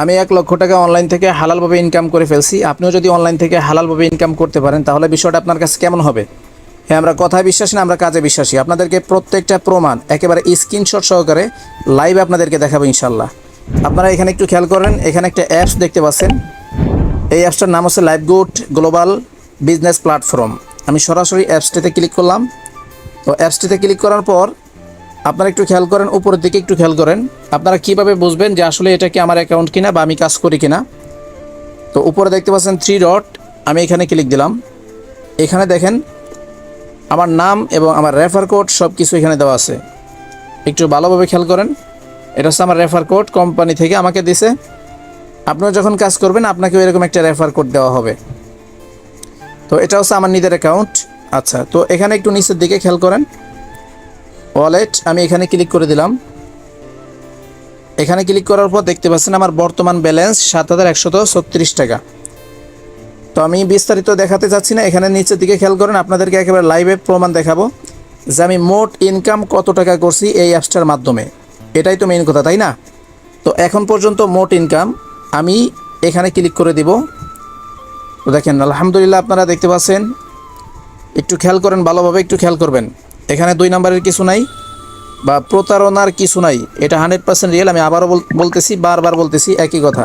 আমি এক লক্ষ টাকা অনলাইন থেকে হালালভাবে ইনকাম করে ফেলছি। আপনিও যদি অনলাইন থেকে হালালভাবে ইনকাম করতে পারেন, তাহলে বিষয়টা আপনার কাছে কেমন হবে? হ্যাঁ আমরা কথায় বিশ্বাসী না, আমরা কাজে বিশ্বাসী। আপনাদেরকে প্রত্যেকটা প্রমাণ, একেবারে স্ক্রিনশট সহকারে লাইভ আপনাদেরকে দেখাবো ইনশাল্লাহ আপনারা এখানে একটু খেয়াল করেন, এখানে একটা অ্যাপস দেখতে পাচ্ছেন। এই অ্যাপসটার নাম হচ্ছে live good global business platform আমি সরাসরি অ্যাপসটিতে ক্লিক করলাম। তো অ্যাপসটিতে ক্লিক করার পর আপনারা একটু খেয়াল করেন, উপরের দিকে একটু খেয়াল করেন। আপনারা কীভাবে বুঝবেন যে আসলে এটা কি আমার অ্যাকাউন্ট কিনা বা আমি কাজ করি কিনা? তো উপরে দেখতে পাচ্ছেন থ্রি ডট আমি এখানে ক্লিক দিলাম। এখানে দেখেন, আমার নাম এবং আমার রেফার কোড সব কিছু এখানে দেওয়া আছে। একটু ভালোভাবে খেয়াল করেন, এটা হচ্ছে আমার রেফার কোড কোম্পানি থেকে আমাকে দিছে। আপনিও যখন কাজ করবেন, আপনাকেও এরকম একটা রেফার কোড দেওয়া হবে। তো এটা হচ্ছে আমার নিজের অ্যাকাউন্ট আচ্ছা তো এখানে একটু নিচের দিকে খেয়াল করেন। ওয়ালেট আমি এখানে ক্লিক করে দিলাম। এখানে ক্লিক করার পর দেখতে পাচ্ছেন আমার বর্তমান ব্যালেন্স সাত হাজার একশত ছত্রিশ টাকা। তো আমি বিস্তারিত দেখাতে চাচ্ছি না, এখানে নিচের দিকে খেয়াল করেন, আপনাদেরকে একেবারে লাইভে প্রমাণ দেখাবো যে আমি মোট ইনকাম কত টাকা করছি এই অ্যাপসটার মাধ্যমে। এটাই তো মেইন কথা, তাই না? তো এখন পর্যন্ত মোট ইনকাম আমি এখানে ক্লিক করে দিব। তো দেখেন, আলহামদুলিল্লাহ আপনারা দেখতে পাচ্ছেন, একটু খেয়াল করেন, ভালোভাবে একটু খেয়াল করবেন। এখানে দুই নাম্বারের কিছু নাই। বা প্রতারণার কিছু নাই। এটা হান্ড্রেড পার্সেন্ট রিয়েল আমি আবারও বলতেছি, বারবার বলতেছি, একই কথা।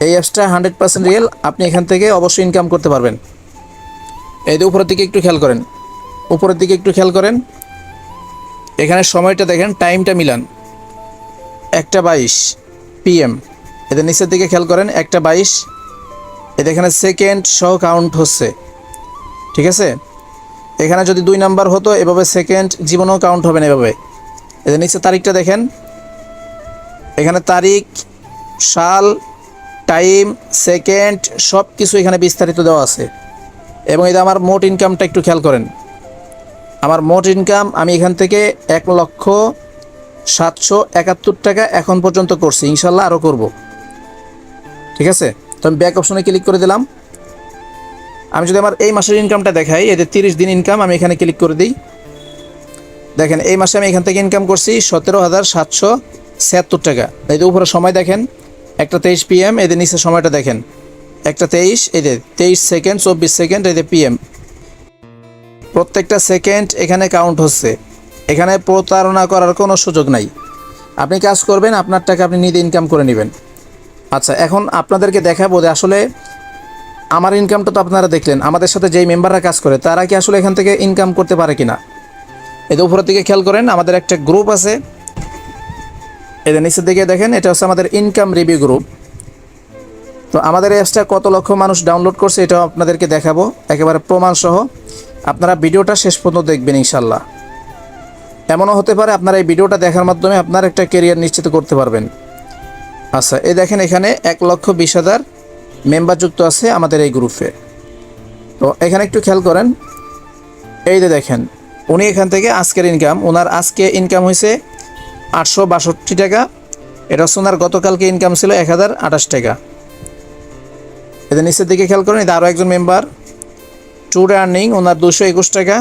এই অ্যাপসটা হান্ড্রেড পার্সেন্ট রিয়েল আপনি এখান থেকে অবশ্যই ইনকাম করতে পারবেন। এই যে উপরের দিকে একটু খেয়াল করেন। উপরের দিকে একটু খেয়াল করেন। এখানে সময়টা দেখেন টাইমটা মিলান। একটা বাইশ পিএম এদের নিচের দিকে খেয়াল করেন, একটা বাইশ। এদের এখানে সেকেন্ড সহ কাউন্ট হচ্ছে। ঠিক আছে? এখানে যদি দুই নাম্বার হতো, এভাবে সেকেন্ড জীবনেও কাউন্ট হবে না এভাবে। এদের নিচে তারিখটা দেখেন। এখানে তারিখ, সাল, টাইম, সেকেন্ড সব কিছু এখানে বিস্তারিত দেওয়া আছে। এবং এই যে আমার মোট ইনকামটা একটু খেয়াল করেন। আমার মোট ইনকাম আমি এখান থেকে এক লক্ষ সাতশো একাত্তর টাকা এখন পর্যন্ত করছি। ইনশাল্লাহ আরও করব। ঠিক আছে? তো আমি ব্যাক অপশনে ক্লিক করে দিলাম। আমি যদি আমার এই মাসের ইনকামটা দেখাই এদের তিরিশ দিন ইনকাম আমি এখানে ক্লিক করে দিই। দেখেন, এই মাসে আমি এখান থেকে ইনকাম করছি সতেরো হাজার সাতশো ছিয়াত্তর টাকা। এই যে উপরে সময় দেখেন, একটা তেইশ পিএম এদের নিচে সময়টা দেখেন। একটা তেইশ এদের তেইশ সেকেন্ড, চব্বিশ সেকেন্ড এদের পিএম প্রত্যেকটা সেকেন্ড এখানে কাউন্ট হচ্ছে। এখানে প্রতারণা করার কোনো সুযোগ নাই। আপনি কাজ করবেন, আপনার টাকা আপনি নিজে ইনকাম করে নেবেন। আচ্ছা এখন আপনাদেরকে দেখাবো যে আসলে আমার ইনকামটা তো আপনারা দেখলেন, আমাদের সাথে যেই মেম্বাররা কাজ করে, তারা কি আসলে এখান থেকে ইনকাম করতে পারে কিনা? এদের উপরের দিকে খেয়াল করেন, আমাদের একটা গ্রুপ আছে। এদের নিচের দিকে দেখেন, এটা হচ্ছে আমাদের ইনকাম রিভিউ গ্রুপ তো আমাদের অ্যাপসটা কত লক্ষ মানুষ ডাউনলোড করছে, এটাও আপনাদেরকে দেখাবো। একেবারে প্রমাণসহ। আপনারা ভিডিওটা শেষ পর্যন্ত দেখবেন ইনশাল্লাহ এমনও হতে পারে আপনারা এই ভিডিওটা দেখার মাধ্যমে আপনার একটা কেরিয়ার নিশ্চিত করতে পারবেন। আচ্ছা এই দেখেন এখানে এক লক্ষ বিশ হাজার মেম্বার যুক্ত আছে আমাদের এই গ্রুপে তো এখানে একটু খেয়াল করেন। এই যে দেখেন উনি এখান থেকে আজকের ইনকাম ওনার আজকে ইনকাম হয়েছে আটশো বাষট্টি টাকা। এটা হচ্ছে ওনার গতকালকে ইনকাম ছিল এক হাজার আঠাশ টাকা। এদের নিচের দিকে খেয়াল করেন, এটা আরও একজন মেম্বার ট্যুর আর্নিং ওনার দুশো একুশ টাকা।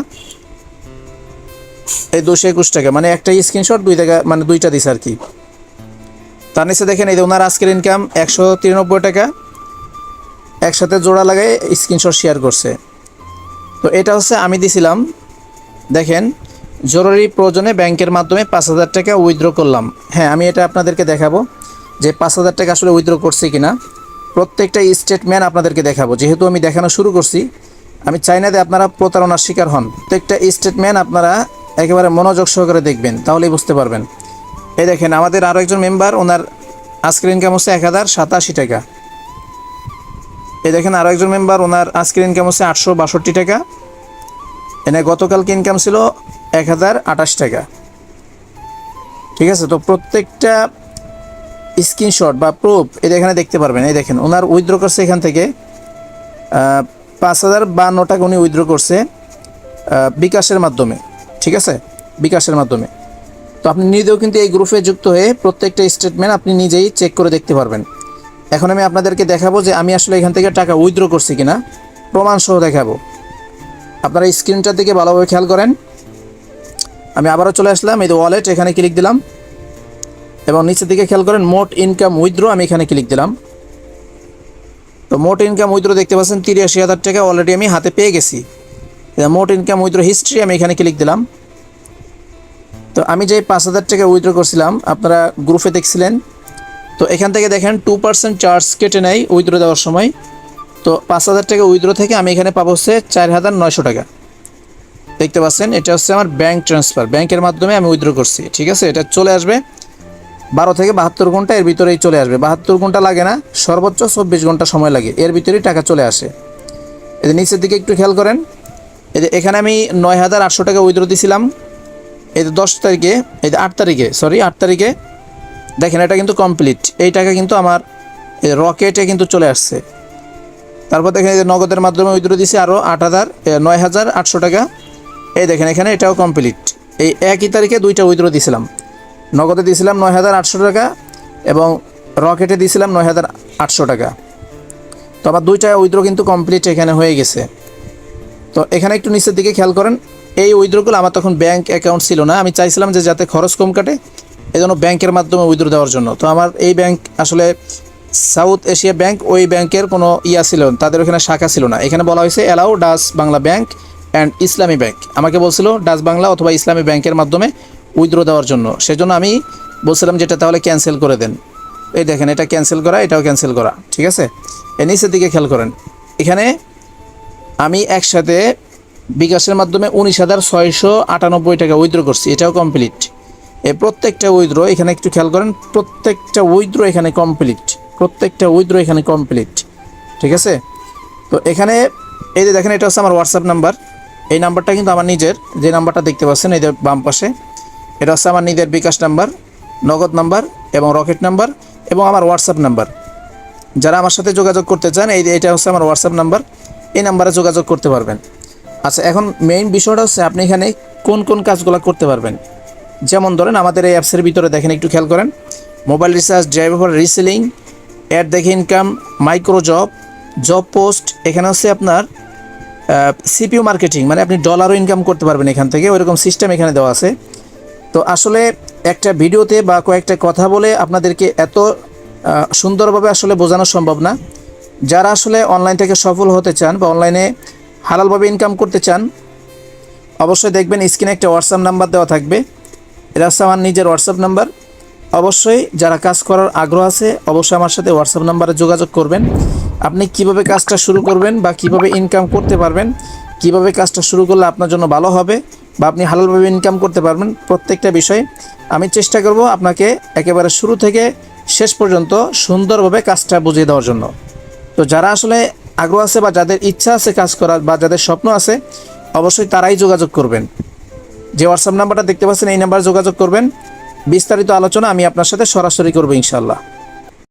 এই দুশো একুশ টাকা মানে একটা স্ক্রিনশট দুই টাকা মানে দুইটা দিছে আর কি। তার নিচে দেখেন, এই ওনার আজকের ইনকাম একশো তিরানব্বই টাকা। একসাথে জোড়া লাগাই স্ক্রিনশট শেয়ার করছে। তো এটা হচ্ছে আমি দিছিলাম দেখেন, জরুরি প্রয়োজনে ব্যাংকের মাধ্যমে পাঁচ হাজার টাকা উইথড্র করলাম। হ্যাঁ আমি এটা আপনাদেরকে দেখাবো যে পাঁচ হাজার টাকা আসলে উইথড্র করছি কিনা। প্রত্যেকটা স্টেটমেন্ট আপনাদেরকে দেখাবো। যেহেতু আমি দেখানো শুরু করছি, আমি চাই না যে আপনারা প্রতারণার শিকার হন। প্রত্যেকটা স্টেটমেন্ট আপনারা একেবারে মনোযোগ সহকারে দেখবেন, তাহলেই বুঝতে পারবেন। এই দেখেন, আমাদের আরও একজন মেম্বার ওনার আজকের ইনকাম হচ্ছে এক হাজার সাতাশি টাকা। এই দেখেন আরও একজন মেম্বার ওনার আজকের ইনকাম হচ্ছে আটশো বাষট্টি টাকা। এনে গতকালকে ইনকাম ছিল এক হাজার আঠাশ টাকা। ঠিক আছে? তো প্রত্যেকটা স্ক্রিনশট বা প্রুফ এটা এখানে দেখতে পারবেন। এই দেখেন, ওনার উইথড্র করছে এখান থেকে পাঁচ হাজার বান্ন টাকা উনি উইথড্র করছে বিকাশের মাধ্যমে। ঠিক আছে? বিকাশের মাধ্যমে। তো আপনি নিজেও কিন্তু এই গ্রুপে যুক্ত হয়ে প্রত্যেকটা স্টেটমেন্ট আপনি নিজেই চেক করে দেখতে পারবেন। এখন আমি আপনাদেরকে দেখাবো যে আমি আসলে এখান থেকে টাকা উইথড্র করছি কিনা। প্রমাণ সহ দেখাবো। আপনারা স্ক্রিনটার দিকে ভালোভাবে খেয়াল করেন। আমি আবারও চলে আসলাম, এই ওয়ালেট এখানে ক্লিক দিলাম। এবং নিচের দিকে খেয়াল করেন, মোট ইনকাম উইথড্র আমি এখানে ক্লিক দিলাম। তো মোট ইনকাম উইথড্র দেখতে পাচ্ছেন, তিরাশি হাজার টাকা অলরেডি আমি হাতে পেয়ে গেছি। মোট ইনকাম উইথড্র হিস্ট্রি আমি এখানে ক্লিক দিলাম। তো আমি যে পাঁচ হাজার টাকা উইথড্র করছিলাম, আপনারা গ্রুপে দেখছিলেন। তো এখান থেকে দেখেন টু পার্সেন্ট চার্জ কেটে নেয় উইথড্র দেওয়ার সময়। তো পাঁচ হাজার টাকা উইথড্র থেকে আমি এখানে পাবো হচ্ছে চার হাজার নয়শো টাকা। দেখতে পাচ্ছেন, এটা হচ্ছে আমার ব্যাংক ট্রান্সফার ব্যাংকের মাধ্যমে আমি উইথড্র করছি, ঠিক আছে? এটা চলে আসবে বারো থেকে বাহাত্তর ঘণ্টা, এর ভিতরেই চলে আসবে। বাহাত্তর ঘণ্টা লাগে না, সর্বোচ্চ চব্বিশ ঘণ্টা সময় লাগে, এর ভিতরেই টাকা চলে আসে। এদের নিচের দিকে একটু খেয়াল করেন এদের এখানে আমি নয় হাজার আটশো টাকা উইথড্র দিছিলাম। এই যে দশ তারিখে, এই যে আট তারিখে সরি আট তারিখে, দেখেন এটা কিন্তু কমপ্লিট এই টাকা কিন্তু আমার রকেটে কিন্তু চলে আসছে। তারপর দেখেন এই যে নগদের মাধ্যমে উইথড্র দিছি আরও আট হাজার নয় হাজার আটশো টাকা। এই দেখেন এখানে এটাও কমপ্লিট এই একই তারিখে দুইটা উইথড্র দিয়েছিলাম নগদে দিয়েছিলাম নয় হাজার আটশো টাকা এবং রকেটে দিয়েছিলাম নয় হাজার আটশো টাকা। তো আবার দুইটা উইথড্র কিন্তু কমপ্লিট এখানে হয়ে গেছে। তো এখানে একটু নিচের দিকে খেয়াল করেন, এই উইথড্রগুলো আমার তখন ব্যাংক অ্যাকাউন্ট ছিল না। আমি চাইছিলাম যে যাতে খরচ কম কাটে এই জন্য ব্যাংকের মাধ্যমে উইথড্র দেওয়ার জন্য। তো আমার এই ব্যাংক আসলে সাউথ এশিয়া ব্যাংক, ওই ব্যাংকের কোনো ইয়া ছিল, তাদের ওখানে শাখা ছিল না। এখানে বলা হয়েছে allow does Bangla bank and Islami bank. আমাকে বলছিল ডাস বাংলা অথবা ইসলামী ব্যাংকের মাধ্যমে উইথড্র দেওয়ার জন্য। সেজন্য আমি বলছিলাম যেটা তাহলে ক্যান্সেল করে দেন। এই দেখেন, এটা ক্যান্সেল করা, এটাও ক্যান্সেল করা, ঠিক আছে? এ নিচের দিকে খেয়াল করেন, এখানে আমি একসাথে বিকাশের মাধ্যমে উনিশ হাজার ছয়শো আটানব্বই টাকা উইথড্র করছি, এটাও কমপ্লিট। এই প্রত্যেকটা উইথড্র, এখানে একটু খেয়াল করেন, প্রত্যেকটা উইথড্র এখানে কমপ্লিট। প্রত্যেকটা উইথড্র এখানে কমপ্লিট ঠিক আছে? তো এখানে, এই যে দেখেন, এটা হচ্ছে আমার হোয়াটসঅ্যাপ নাম্বার এই নাম্বারটা কিন্তু আমার নিজের, যে নাম্বারটা দেখতে পাচ্ছেন যে বাম পাশে। এটা হচ্ছে আমার নিজের বিকাশ নাম্বার নগদ নাম্বার এবং রকেট নাম্বার এবং আমার হোয়াটসঅ্যাপ নাম্বার যারা আমার সাথে যোগাযোগ করতে চান, এই এটা হচ্ছে আমার হোয়াটসঅ্যাপ নাম্বার এই নাম্বারে যোগাযোগ করতে পারবেন। আচ্ছা এখন মেইন বিষয়টা হচ্ছে, আপনি এখানে কোন কোন কাজগুলো করতে পারবেন? যেমন ধরেন, আমাদের এই অ্যাপসের ভিতরে দেখেন, একটু খেয়াল করেন। Mobile recharge driver reselling ad দেখে income micro job job post এখানে হচ্ছে আপনার সিপিউ মার্কেটিং মানে আপনি ডলারও ইনকাম করতে পারবেন এখান থেকে, ওইরকম সিস্টেম এখানে দেওয়া আছে। তো আসলে একটা ভিডিওতে বা কয়েকটা কথা বলে আপনাদেরকে এত সুন্দরভাবে আসলে বোঝানো সম্ভব না। যারা আসলে অনলাইন থেকে সফল হতে চান বা অনলাইনে হালালভাবে ইনকাম করতে চান, অবশ্যই দেখবেন স্ক্রিনে একটা হোয়াটসঅ্যাপ নাম্বার দেওয়া থাকবে। এটা হচ্ছে আমার নিজের হোয়াটসঅ্যাপ নাম্বার অবশ্যই যারা কাজ করার আগ্রহ আছে, অবশ্যই আমার সাথে হোয়াটসঅ্যাপ নাম্বারে যোগাযোগ করবেন। আপনি কীভাবে কাজটা শুরু করবেন বা কীভাবে ইনকাম করতে পারবেন, কীভাবে কাজটা শুরু করলে আপনার জন্য ভালো হবে বা আপনি হালালভাবে ইনকাম করতে পারবেন, প্রত্যেকটা বিষয় আমি চেষ্টা করব আপনাকে একেবারে শুরু থেকে শেষ পর্যন্ত সুন্দরভাবে কাজটা বুঝিয়ে দেওয়ার জন্য। তো যারা আসলে আগ্রহ আছে বা যাদের ইচ্ছা আছে কাজ করার বা যাদের স্বপ্ন আছে, অবশ্যই তারাই যোগাযোগ করবেন। যে হোয়াটসঅ্যাপ নাম্বারটা দেখতে পাচ্ছেন, এই নাম্বারে যোগাযোগ করবেন। বিস্তারিত আলোচনা আমি আপনার সাথে সরাসরি করব ইনশাল্লাহ